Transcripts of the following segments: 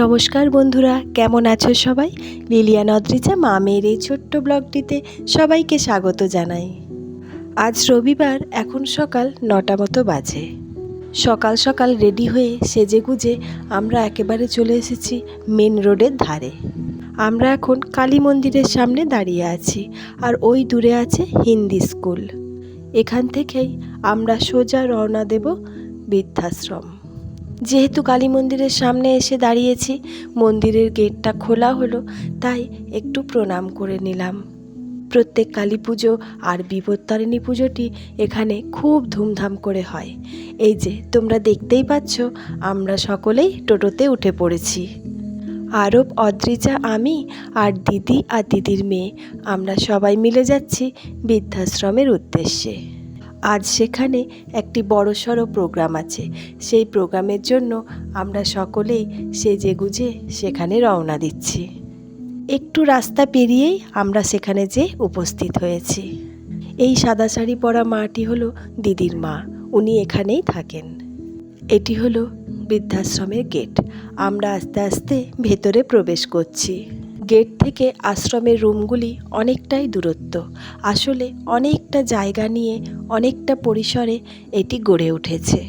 নমস্কার বন্ধুরা, কেমন আছো সবাই? লিলিয়া নদ্রিজা মা মেয়ের এই ছোট্ট ব্লগটিতে সবাইকে স্বাগত জানাই। আজ রবিবার, এখন সকাল নটা মতো বাজে। সকাল সকাল রেডি হয়ে সেজে গুজে আমরা একেবারে চলে এসেছি মেন রোডের ধারে। আমরা এখন কালী মন্দিরের সামনে দাঁড়িয়ে আছি, আর ওই দূরে আছে হিন্দি স্কুল। এখান থেকেই আমরা সোজা রওনা দেব বৃদ্ধাশ্রম। যেহেতু কালী মন্দিরের সামনে এসে দাঁড়িয়েছি, মন্দিরের গেটটা খোলা হলো, তাই একটু প্রণাম করে নিলাম। প্রত্যেক কালী পুজো আর বিপত্তারিণী পুজোটি এখানে খুব ধুমধাম করে হয়। এই যে, তোমরা দেখতেই পাচ্ছ, আমরা সকলেই টোটোতে উঠে পড়েছি। আরব, অদ্রিজা, আমি আর দিদি আর দিদির মেয়ে, আমরা সবাই মিলে যাচ্ছি বৃদ্ধাশ্রমের উদ্দেশ্যে। আজ সেখানে একটি বড়সড় প্রোগ্রাম আছে। সেই প্রোগ্রামের জন্য আমরা সকলেই সেজে গুজে সেখানে রওনা দিচ্ছি। একটু রাস্তা পেরিয়েই আমরা সেখানে যে উপস্থিত হয়েছি। এই সাদা শাড়ি পরা মাটি হলো দিদির মা। উনি এখানেই থাকেন। এটি হলো বৃদ্ধাশ্রমের গেট। আমরা আস্তে আস্তে ভেতরে প্রবেশ করছি। গেট থেকে আশ্রমের রুমগুলি অনেকটাই দূরত্ব। আসলে অনেকটা জায়গা নিয়ে অনেকটা পরিসরে এটি গড়ে উঠেছে।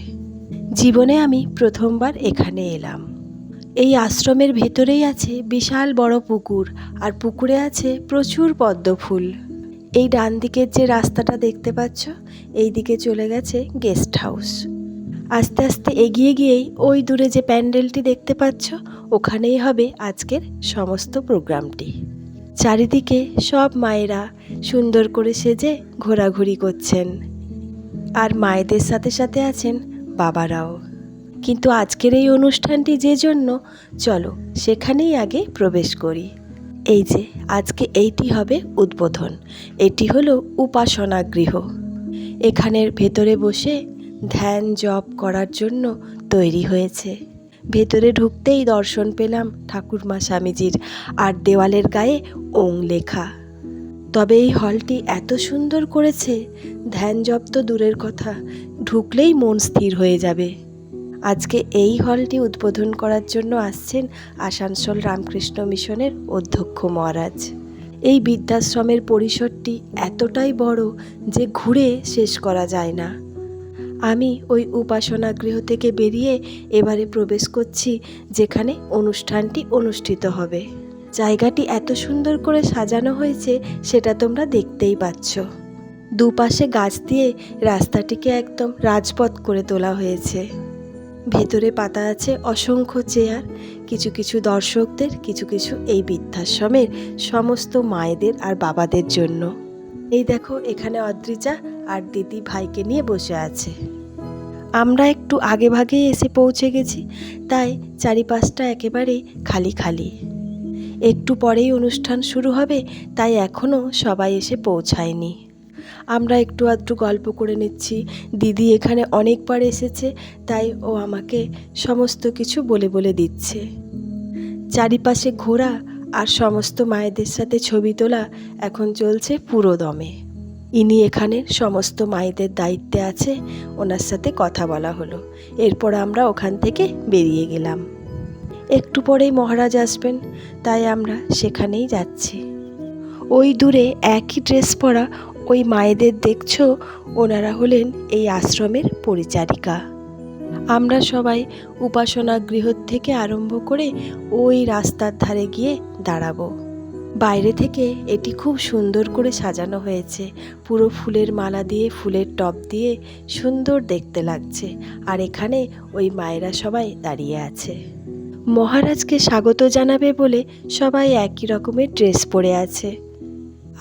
জীবনে আমি প্রথমবার এখানে এলাম। এই আশ্রমের ভেতরেই আছে বিশাল বড় পুকুর আর পুকুরে আছে প্রচুর পদ্ম ফুল। এই ডান দিকের যে রাস্তাটা দেখতে পাচ্ছ এই দিকে চলে গেছে গেস্ট হাউস। আস্তে আস্তে এগিয়ে গিয়েই ওই দূরে যে প্যান্ডেলটি দেখতে পাচ্ছ, ওখানেই হবে আজকের সমস্ত প্রোগ্রামটি। চারিদিকে সব মায়েরা সুন্দর করে সেজে ঘোরাঘুরি করছেন। আর মায়েদের সাথে সাথে আছেন বাবারাও। কিন্তু আজকের এই অনুষ্ঠানটি যে জন্য, চলো সেখানেই আগে প্রবেশ করি। এই যে, আজকে এইটি হবে উদ্বোধন। এটি হলো উপাসনা গৃহ এখানের ভেতরে বসে ধ্যান জপ করার জন্য তৈরি হয়েছে। ভেতরে ঢুকতেই দর্শন পেলাম ঠাকুরমা স্বামীজির আর দেওয়ালের গায়ে ওং লেখা। তবে এই হলটি এত সুন্দর করেছে, ধ্যান জপ তো দূরের কথা, ঢুকলেই মন স্থির হয়ে যাবে। আজকে এই হলটি উদ্বোধন করার জন্য আসছেন আসানসোল রামকৃষ্ণ মিশনের অধ্যক্ষ মহারাজ। এই বৃদ্ধাশ্রমের পরিসরটি এতটাই বড় যে ঘুরে শেষ করা যায় না। আমি ওই উপাসনা গৃহ থেকে বেরিয়ে এবারে প্রবেশ করছি, যেখানে অনুষ্ঠানটি অনুষ্ঠিত হবে। জায়গাটি এত সুন্দর করে সাজানো হয়েছে, সেটা তোমরা দেখতেই পাচ্ছ। দুপাশে গাছ দিয়ে রাস্তাটিকে একদম রাজপথ করে তোলা হয়েছে। ভেতরে পাতা আছে অসংখ্য চেয়ার, কিছু কিছু দর্শকদের, কিছু কিছু এই বৃদ্ধাশ্রমের সমস্ত মায়েদের আর বাবাদের জন্য। এই দেখো, এখানে অদ্রিজা আর দিদি ভাইকে নিয়ে বসে আছে। আমরা একটু আগে ভাগেই এসে পৌঁছে গেছি, তাই চারিপাশটা একেবারেই খালি খালি। একটু পরেই অনুষ্ঠান শুরু হবে, তাই এখনও সবাই এসে পৌঁছায়নি। আমরা একটু আধটু গল্প করে নিচ্ছি, দিদি এখানে অনেকবার এসেছে, তাই ও আমাকে সমস্ত কিছু বলে বলে দিচ্ছে। চারিপাশে ঘোরা আর সমস্ত মায়েদের সাথে ছবি তোলা এখন চলছে পুরো দমে। ইনি এখানে সমস্ত মায়েদের দায়িত্বে আছে, ওনার সাথে কথা বলা হলো। এরপর আমরা ওখান থেকে বেরিয়ে গেলাম। একটু পরেই মহারাজ আসবেন, তাই আমরা সেখানেই যাচ্ছি। ওই দূরে একই ড্রেস পরা ওই মায়েদের দেখছ, ওনারা হলেন এই আশ্রমের পরিচারিকা। আমরা সবাই উপাসনা গৃহ থেকে আরম্ভ করে ওই রাস্তার ধারে গিয়ে দাঁড়াবো। বাইরে থেকে এটি খুব সুন্দর করে সাজানো হয়েছে। পুরো ফুলের মালা দিয়ে, ফুলের টব দিয়ে সুন্দর দেখতে লাগছে। আর এখানে ওই মায়েরা সবাই দাঁড়িয়ে আছে। মহারাজকে স্বাগত জানাবে বলে সবাই একই রকমের ড্রেস পরে আছে।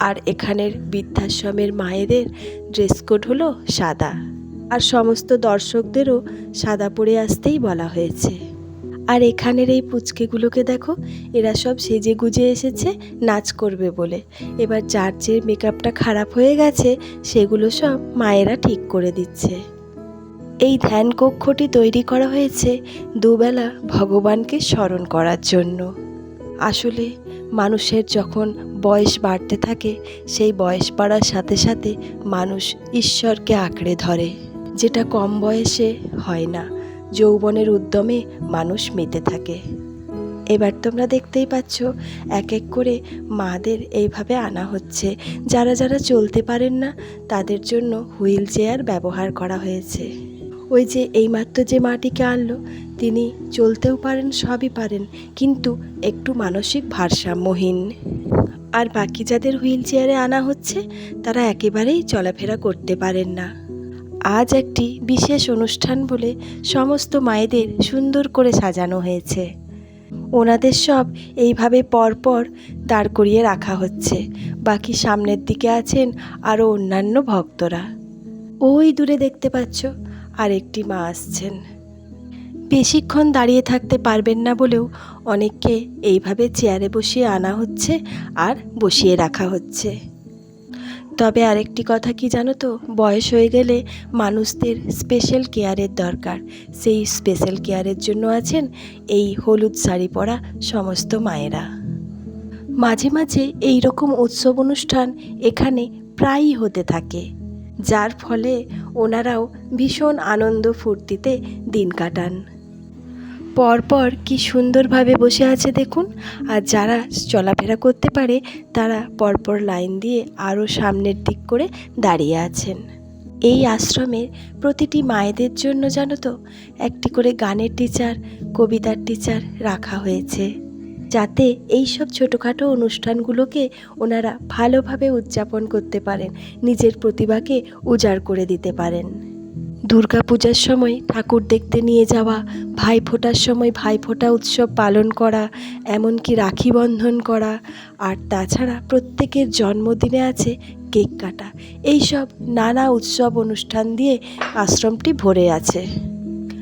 আর এখানের বৃদ্ধাশ্রমের মায়েদের ড্রেস কোড হলো সাদা। আর সমস্ত দর্শকদেরও সাদা পরে আসতেই বলা হয়েছে। আর এখানের এই পুচকেগুলোকে দেখো, এরা সব সেজে গুজে এসেছে, নাচ করবে বলে। এবার যার যে মেকআপটা খারাপ হয়ে গেছে, সেগুলো সব মায়েরা ঠিক করে দিচ্ছে। এই ধ্যান কক্ষটি তৈরি করা হয়েছে দুবেলা ভগবানকে স্মরণ করার জন্য। আসলে মানুষের যখন বয়স বাড়তে থাকে, সেই বয়স বাড়ার সাথে সাথে মানুষ ঈশ্বরকে আঁকড়ে ধরে। যেটা কম বয়সে হয় না, যৌবনের উদ্যমে মানুষ মেতে থাকে। এবার তোমরা দেখতেই পাচ্ছ, এক এক করে মাদের এইভাবে আনা হচ্ছে। যারা যারা চলতে পারেন না, তাদের জন্য হুইল চেয়ার ব্যবহার করা হয়েছে। ওই যে এইমাত্র যে মাটিকে আনলো, তিনি চলতেও পারেন, সবই পারেন, কিন্তু একটু মানসিক ভারসাম্যহীন। আর বাকি যাদের হুইল চেয়ারে আনা হচ্ছে, তারা একেবারেই চলাফেরা করতে পারেন না। আজ একটি বিশেষ অনুষ্ঠান বলে সমস্ত মায়েদের সুন্দর করে সাজানো হয়েছে। ওনাদের সব এইভাবে পরপর দাঁড় করিয়ে রাখা হচ্ছে। বাকি সামনের দিকে আছেন আরও অন্যান্য ভক্তরা। ওই দূরে দেখতে পাচ্ছ আরেকটি মা আসছেন। বেশিক্ষণ দাঁড়িয়ে থাকতে পারবেন না বলেও অনেককে এইভাবে চেয়ারে বসিয়ে আনা হচ্ছে আর বসিয়ে রাখা হচ্ছে। তবে আরেকটি কথা কি জানো তো? বয়স হয়ে গেলে মানুষদের স্পেশাল কেয়ারের দরকার। সেই স্পেশাল কেয়ারের জন্য আছেন এই হলুদ শাড়ি পরা সমস্ত মায়েরা। মাঝে মাঝে এই রকম উৎসব অনুষ্ঠান এখানে প্রায়ই হতে থাকে। যার ফলে ওনারাও ভীষণ আনন্দ ফুর্তিতে দিন কাটান। পরপর কি সুন্দরভাবে বসে আছে দেখুন। আর যারা চলাফেরা করতে পারে, তারা পরপর লাইন দিয়ে আরও সামনের দিক করে দাঁড়িয়ে আছেন। এই আশ্রমের প্রতিটি মায়েদের জন্য জানো তো, একটি করে গানের টিচার কবিতার টিচার রাখা হয়েছে। যাতে এই সব ছোটোখাটো অনুষ্ঠানগুলোকে ওনারা ভালোভাবে উদযাপন করতে পারেন, নিজের প্রতিভাকে উজাড় করে দিতে পারেন। দুর্গাপূজার সময় ঠাকুর দেখতে নিয়ে যাওয়া ভাইফোঁটার সময় ভাইফোঁটা উৎসব পালন করা, এমনকি রাখি বন্ধন করা। আর তাছাড়া প্রত্যেকের জন্মদিনে আছে কেক কাটা। এইসব নানা উৎসব অনুষ্ঠান দিয়ে আশ্রমটি ভরে আছে।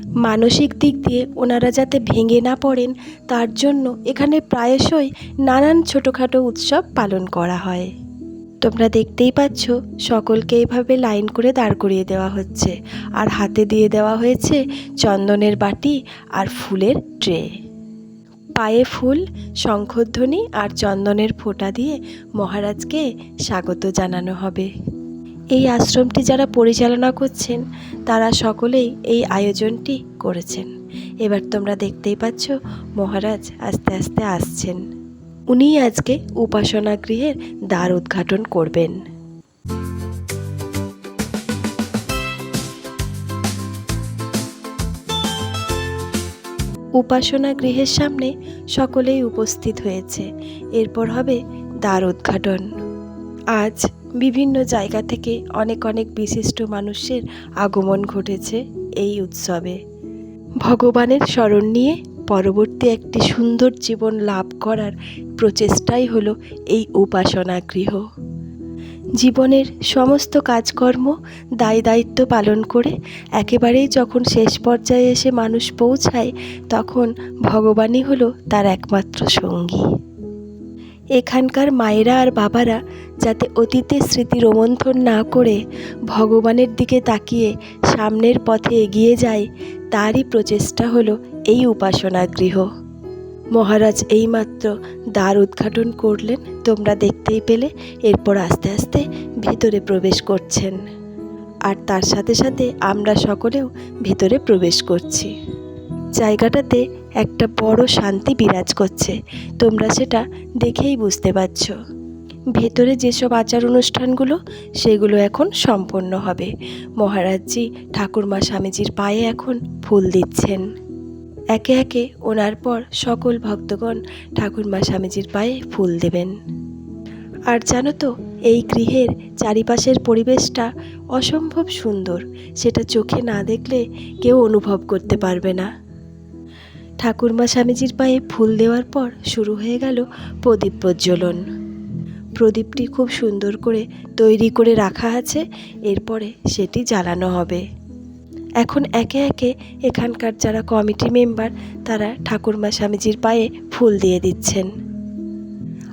মানসিক দিক দিয়ে ওনারা যাতে ভেঙে না পড়েন, তার জন্য এখানে প্রায়শই নানান ছোটোখাটো উৎসব পালন করা হয়। তোমরা দেখতেই পাচ্ছ, সকলকে এইভাবে লাইন করে দাঁড় করিয়ে দেওয়া হচ্ছে। আর হাতে দিয়ে দেওয়া হয়েছে চন্দনের বাটি আর ফুলের ট্রে। পায়ে ফুল, শঙ্খধ্বনি আর চন্দনের ফোঁটা দিয়ে মহারাজকে স্বাগত জানানো হবে। এই আশ্রমটি যারা পরিচালনা করছেন, তারা সকলেই এই আয়োজনটি করেছেন। এবার তোমরা দেখতেই পাচ্ছ মহারাজ আস্তে আস্তে আসছেন। উনিই আজকে উপাসনা গৃহের দ্বার উদ্ঘাটন করবেন। উপাসনা গৃহের সামনে সকলেই উপস্থিত হয়েছে। এরপর হবে দ্বার উদ্ঘাটন। আজ বিভিন্ন জায়গা থেকে অনেক অনেক বিশিষ্ট মানুষের আগমন ঘটেছে এই উৎসবে। ভগবানের স্মরণ নিয়ে পরবর্তী একটি সুন্দর জীবন লাভ করার প্রচেষ্টাই হলো এই উপাসনা গৃহ। জীবনের সমস্ত কাজকর্ম দায় দায়িত্ব পালন করে একেবারেই যখন শেষ পর্যায়ে এসে মানুষ পৌঁছায়, তখন ভগবানই হলো তার একমাত্র সঙ্গী। এখানকার মায়েরা আর বাবারা যাতে অতীতের স্মৃতি রোমন্থন না করে ভগবানের দিকে তাকিয়ে সামনের পথে এগিয়ে যায়, তারই প্রচেষ্টা হলো এই উপাসনা গৃহ। মহারাজ এইমাত্র দ্বার উদ্ঘাটন করলেন। তোমরা দেখতেই পেলে, এরপর আস্তে আস্তে ভিতরে প্রবেশ করছেন। আর তার সাথে সাথে আমরা সকলেও ভিতরে প্রবেশ করছি। জায়গাটাতে একটা বড় শান্তি বিরাজ করছে। তোমরা সেটা দেখেই বুঝতে পারছ। ভেতরে যেসব আচার অনুষ্ঠানগুলো, সেগুলো এখন সম্পন্ন হবে। মহারাজজি, ঠাকুরমা স্বামীজির পায়ে এখন ফুল দিচ্ছেন। একে একে ওনার পর সকল ভক্তগণ ঠাকুরমা স্বামীজির পায়ে ফুল দেবেন। আর জানো তো, এই গৃহের চারিপাশের পরিবেশটা অসম্ভব সুন্দর, সেটা চোখে না দেখলে কেউ অনুভব করতে পারবে না। ঠাকুরমা স্বামীজির পায়ে ফুল দেওয়ার পর শুরু হয়ে গেল প্রদীপ প্রজ্বলন। প্রদীপটি খুব সুন্দর করে তৈরি করে রাখা আছে, এরপরে সেটি জ্বালানো হবে। এখন একে একে এখানকার যারা কমিটি মেম্বার, তারা ঠাকুরমা স্বামীজির পায়ে ফুল দিয়ে দিচ্ছেন।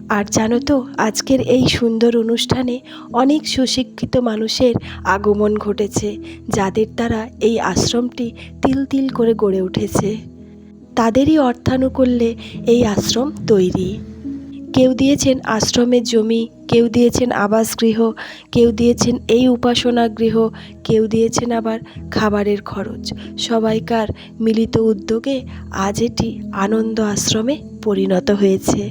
আর জানো তো, আজকের এই সুন্দর অনুষ্ঠানে অনেক সুশিক্ষিত মানুষের আগমন ঘটেছে, যাদের দ্বারা এই আশ্রমটি তিল তিল করে গড়ে উঠেছে। তাদেরই অর্থানুকূল্যে এই আশ্রম তৈরি। কেউ দিয়েছেন আশ্রমের জমি, কেউ দিয়েছেন আবাস গৃহ, কেউ দিয়েছেন এই উপাসনা গৃহ, কেউ দিয়েছেন আবার খাবারের খরচ। সবাইকার মিলিত উদ্যোগে আজ এটি আনন্দ আশ্রমে পরিণত হয়েছে।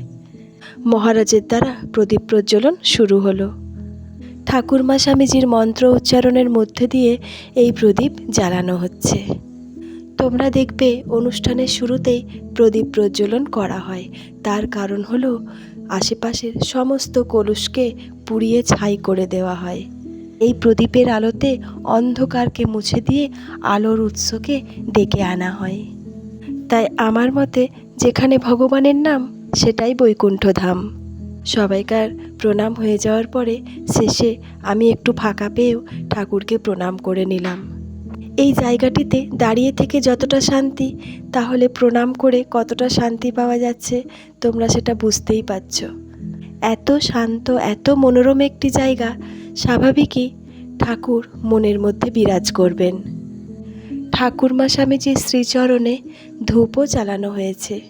মহারাজের দ্বারা প্রদীপ প্রজ্বলন শুরু হলো। ঠাকুরমা স্বামীজির মন্ত্র উচ্চারণের মধ্যে দিয়ে এই প্রদীপ জ্বালানো হচ্ছে। তোমরা দেখবে অনুষ্ঠানের শুরুতেই প্রদীপ প্রজ্বলন করা হয়। তার কারণ হলো, আশেপাশের সমস্ত কলুষকে পুড়িয়ে ছাই করে দেওয়া হয়। এই প্রদীপের আলোতে অন্ধকারকে মুছে দিয়ে আলোর উৎসকে ডেকে আনা হয়। তাই আমার মতে, যেখানে ভগবানের নাম, সেটাই বৈকুণ্ঠ ধাম সবাইকার প্রণাম হয়ে যাওয়ার পরে শেষে আমি একটু ফাঁকা পেয়েও ঠাকুরকে প্রণাম করে নিলাম। এই জায়গাটিতে দাঁড়িয়ে থেকে যতটা শান্তি, তাহলে প্রণাম করে কতটা শান্তি পাওয়া যাচ্ছে তোমরা সেটা বুঝতেই পারছ। এত শান্ত, এত মনোরম একটি জায়গা স্বাভাবিকই ঠাকুর মনের মধ্যে বিরাজ করবেন। ঠাকুরমা স্বামীজির শ্রীচরণে ধূপও চালানো হয়েছে।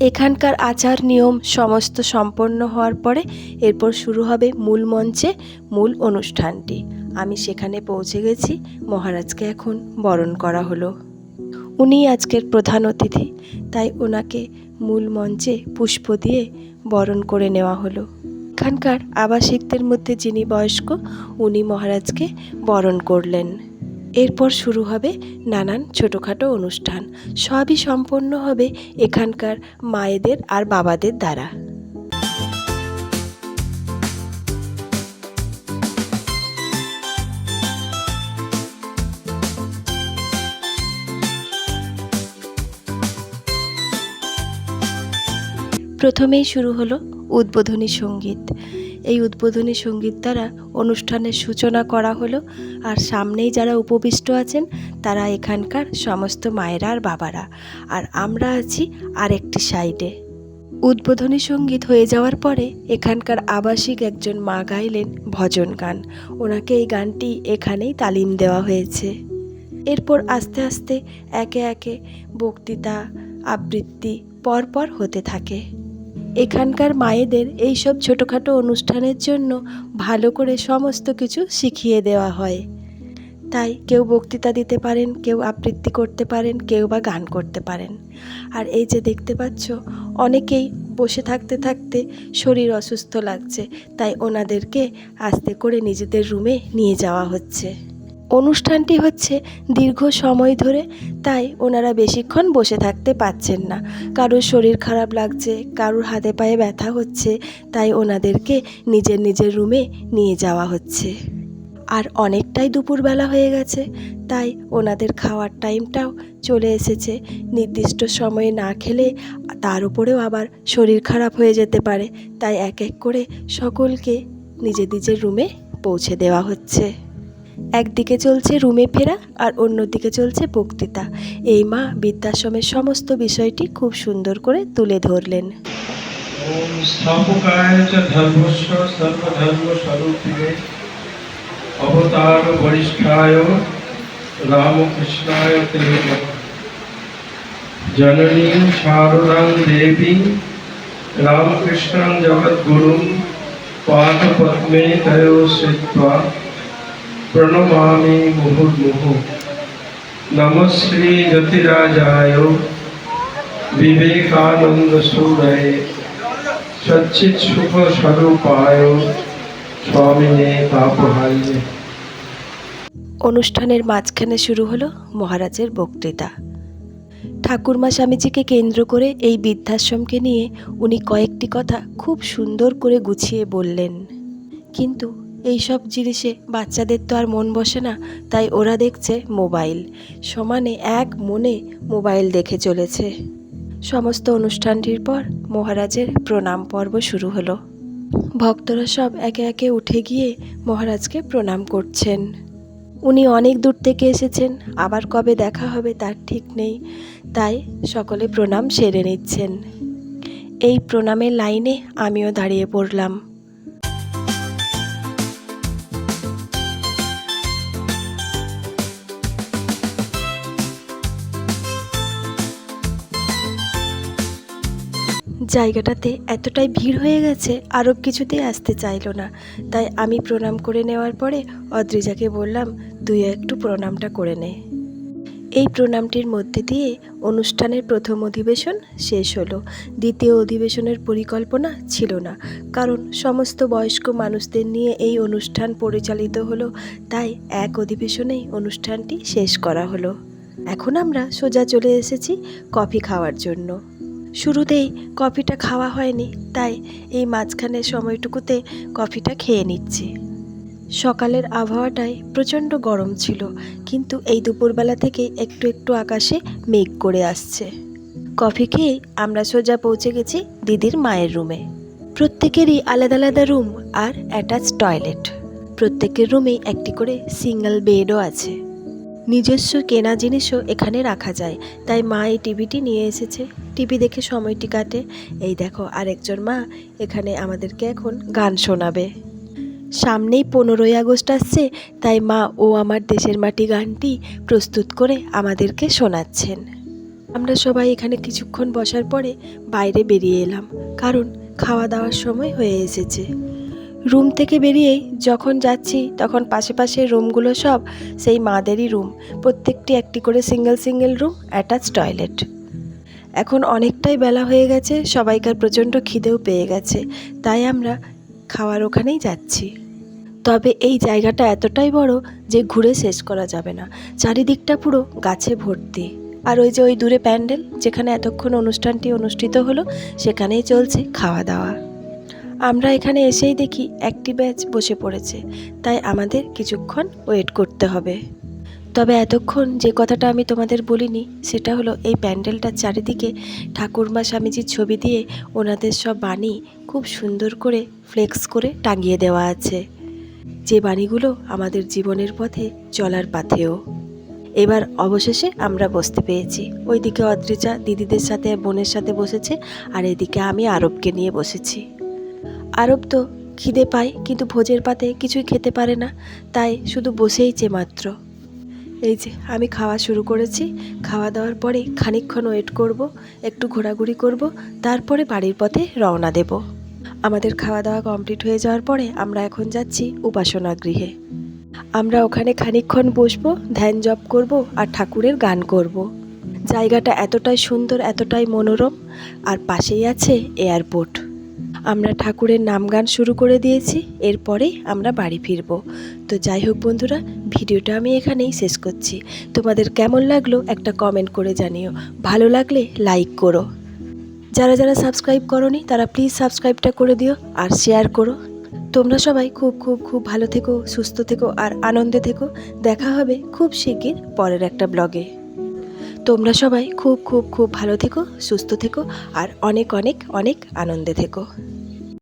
এখানকার আচার নিয়ম সমস্ত সম্পন্ন হওয়ার পরে এরপর শুরু হবে মূল মঞ্চে মূল অনুষ্ঠানটি। আমি সেখানে পৌঁছে গেছি। মহারাজকে এখন বরণ করা হলো। উনি আজকের প্রধান অতিথি, তাই ওনাকে মূল মঞ্চে পুষ্প দিয়ে বরণ করে নেওয়া হলো। এখানকার আবাসিকদের মধ্যে যিনি বয়স্ক, উনি মহারাজকে বরণ করলেন। এরপর শুরু হবে নানান ছোটোখাটো অনুষ্ঠান। সবই সম্পন্ন হবে এখানকার মায়েদের আর বাবাদের দ্বারা। প্রথমেই শুরু হলো উদ্বোধনী সংগীত। এই উদ্বোধনী সংগীত দ্বারা অনুষ্ঠানের সূচনা করা হলো আর সামনেই যারা উপবিষ্ট আছেন, তারা এখানকার সমস্ত মায়েরা আর বাবারা। আর আমরা আছি আরেকটি সাইডে। উদ্বোধনী সংগীত হয়ে যাওয়ার পরে এখানকার আবাসিক একজন মা গাইলেন ভজন গান। ওনাকে এই গানটি এখানেই তালিম দেওয়া হয়েছে। এরপর আস্তে আস্তে একে একে বক্তৃতা, আবৃত্তি পরপর হতে থাকে। এখানকার মায়েদের এই সব ছোটোখাটো অনুষ্ঠানের জন্য ভালো করে সমস্ত কিছু শিখিয়ে দেওয়া হয়। তাই কেউ বক্তৃতা দিতে পারেন, কেউ আবৃত্তি করতে পারেন, কেউ বা গান করতে পারেন। আর এই যে দেখতে পাচ্ছ, অনেকেই বসে থাকতে থাকতে শরীর অসুস্থ লাগছে, তাই ওনাদেরকে আস্তে করে নিজেদের রুমে নিয়ে যাওয়া হচ্ছে। অনুষ্ঠানটি হচ্ছে দীর্ঘ সময় ধরে, তাই ওনারা বেশিক্ষণ বসে থাকতে পাচ্ছেন না। কারোর শরীর খারাপ লাগছে, কারোর হাতে পায়ে ব্যথা হচ্ছে, তাই ওনাদেরকে নিজের নিজের রুমে নিয়ে যাওয়া হচ্ছে। আর অনেকটাই দুপুরবেলা হয়ে গেছে, তাই ওনাদের খাওয়ার টাইমটাও চলে এসেছে। নির্দিষ্ট সময়ে না খেলে তার উপরেও আবার শরীর খারাপ হয়ে যেতে পারে, তাই এক এক করে সকলকে নিজের নিজের রুমে পৌঁছে দেওয়া হচ্ছে। একদিকে চলছে রুমে ফেরা আর অন্যদিকে চলছে বক্তৃতা। এই মা বৃদ্ধাশ্রমের সমস্ত বিষয়টি খুব সুন্দর করে তুলে ধরলেন। অবতার বরিষ্ঠায় রামকৃষ্ণায় জননী দেবী প্রণমামি মুহুর্মুহ। নমশ্রী জ্যোতিরাজায় বিবেকানন্দ সূরায় সচ্চিৎ সুখ স্বরূপায় স্বামিনে তাপহায় অনুষ্ঠানের মাঝখানে শুরু হলো মহারাজের বক্তৃতা। ঠাকুরমা স্বামীজিকে কেন্দ্র করে এই বৃদ্ধাশ্রমকে নিয়ে উনি কয়েকটি কথা খুব সুন্দর করে গুছিয়ে বললেন। কিন্তু এই সব জিনিসে বাচ্চাদের তো আর মন বসে না, তাই ওরা দেখছে মোবাইল। সমানে এক মনে মোবাইল দেখে চলেছে। সমস্ত অনুষ্ঠানটির পর মহারাজের প্রণাম পর্ব শুরু হলো। ভক্তরা সব একে একে উঠে গিয়ে মহারাজকে প্রণাম করছেন। উনি অনেক দূর থেকে এসেছেন, আবার কবে দেখা হবে তার ঠিক নেই, তাই সকলে প্রণাম সেরে নিচ্ছেন। এই প্রণামের লাইনে আমিও দাঁড়িয়ে পড়লাম। জায়গাটাতে এতটাই ভিড় হয়ে গেছে আরও কিছুতেই আসতে চাইলো না। তাই আমি প্রণাম করে নেওয়ার পরে অদ্রিজাকে বললাম, তুই একটু প্রণামটা করে নে। এই প্রণামটির মধ্যে দিয়ে অনুষ্ঠানের প্রথম অধিবেশন শেষ হলো। দ্বিতীয় অধিবেশনের পরিকল্পনা ছিল না, কারণ সমস্ত বয়স্ক মানুষদের নিয়ে এই অনুষ্ঠান পরিচালিত হলো, তাই এক অধিবেশনেই অনুষ্ঠানটি শেষ করা হলো। এখন আমরা সোজা চলে এসেছি কফি খাওয়ার জন্য। শুরুতেই কফিটা খাওয়া হয়নি, তাই এই মাঝখানের সময়টুকুতে কফিটা খেয়ে নিচ্ছি। সকালের আবহাওয়াটাই প্রচণ্ড গরম ছিল, কিন্তু এই দুপুরবেলা থেকে একটু একটু আকাশে মেঘ করে আসছে। কফি খেয়ে আমরা সোজা পৌঁছে গেছি দিদির মায়ের রুমে। প্রত্যেকেরই আলাদা আলাদা রুম আর অ্যাটাচ টয়লেট। প্রত্যেকের রুমেই একটি করে সিঙ্গেল বেডও আছে। নিজস্ব কেনা জিনিসও এখানে রাখা যায়। তাই মা এই টিভিটি নিয়ে এসেছে। টিভি দেখে সময়টি কাটে। এই দেখো, আরেকজন মা এখানে আমাদেরকে এখন গান শোনাবে। সামনেই পনেরোই আগস্ট আসছে, তাই মা ও আমার দেশের মাটি গানটি প্রস্তুত করে আমাদেরকে শোনাচ্ছেন। আমরা সবাই এখানে কিছুক্ষণ বসার পরে বাইরে বেরিয়ে এলাম, কারণ খাওয়া দাওয়ার সময় হয়ে এসেছে। রুম থেকে বেরিয়েই যখন যাচ্ছি, তখন পাশে পাশে রুমগুলো সব সেই মাদেরই রুম। প্রত্যেকটি একটি করে single single room attach toilet. এখন অনেকটাই বেলা হয়ে গেছে, সবাইকার প্রচণ্ড খিদেও পেয়ে গেছে। তাই আমরা খাওয়ার ওখানেই যাচ্ছি। তবে এই জায়গাটা এতটাই বড় যে ঘুরে শেষ করা যাবে না। চারিদিকটা পুরো গাছে ভর্তি। আর ওই যে ওই দূরে প্যান্ডেল, যেখানে এতক্ষণ অনুষ্ঠানটি অনুষ্ঠিত হলো, সেখানেই চলছে খাওয়া দাওয়া। আমরা এখানে এসেই দেখি একটি ব্যাচ বসে পড়েছে, তাই আমাদের কিছুক্ষণ ওয়েট করতে হবে। তবে এতক্ষণ যে কথাটা আমি তোমাদের বলিনি, সেটা হলো এই প্যান্ডেলটার চারিদিকে ঠাকুরমা স্বামীজির ছবি দিয়ে ওনাদের সব বাণী খুব সুন্দর করে ফ্লেক্স করে টাঙিয়ে দেওয়া আছে। যে বাণীগুলো আমাদের জীবনের পথে চলার পাথেও। এবার অবশেষে আমরা বসতে পেরেছি। ওইদিকে অদ্রিজা দিদিদের সাথে বোনের সাথে বসেছে, আর এদিকে আমি আরবকে নিয়ে বসেছি। আরব তো খিদে পায়, কিন্তু ভোজের পাতে কিছুই খেতে পারে না, তাই শুধু বসেইছে মাত্র। এই যে, আমি খাওয়া শুরু করেছি, খাওয়া দাওয়ার পরে খানিকক্ষণ ওয়েট করব, একটু ঘোরাঘুরি করব, তারপরে বাড়ির পথে রওনা দেব। আমাদের খাওয়া দাওয়া কমপ্লিট হয়ে যাওয়ার পরে আমরা এখন যাচ্ছি উপাসনা গৃহে। আমরা ওখানে খানিকক্ষণ বসবো, ধ্যান জপ করব আর ঠাকুরের গান করব। জায়গাটা এতটাই সুন্দর, এতটাই মনোরম, আর পাশেই আছে এয়ারপোর্ট আমরা ঠাকুরের নাম গান শুরু করে দিয়েছি এরপরেই আমরা বাড়ি ফিরবো। তো যাই হোক বন্ধুরা, ভিডিওটা আমি এখানেই শেষ করছি। তোমাদের কেমন লাগল একটা কমেন্ট করে জানিও। ভালো লাগলে লাইক করো। যারা যারা সাবস্ক্রাইব করনি, তারা প্লিজ সাবস্ক্রাইবটা করে দিও আর শেয়ার করো। তোমরা সবাই খুব খুব খুব ভালো থেকো, সুস্থ থেকো আর আনন্দে থেকো। দেখা হবে খুব শিগগির পরের একটা ব্লগে তোমরা সবাই খুব খুব খুব ভালো থেকো, সুস্থ থেকো, আর অনেক অনেক অনেক আনন্দে থেকো।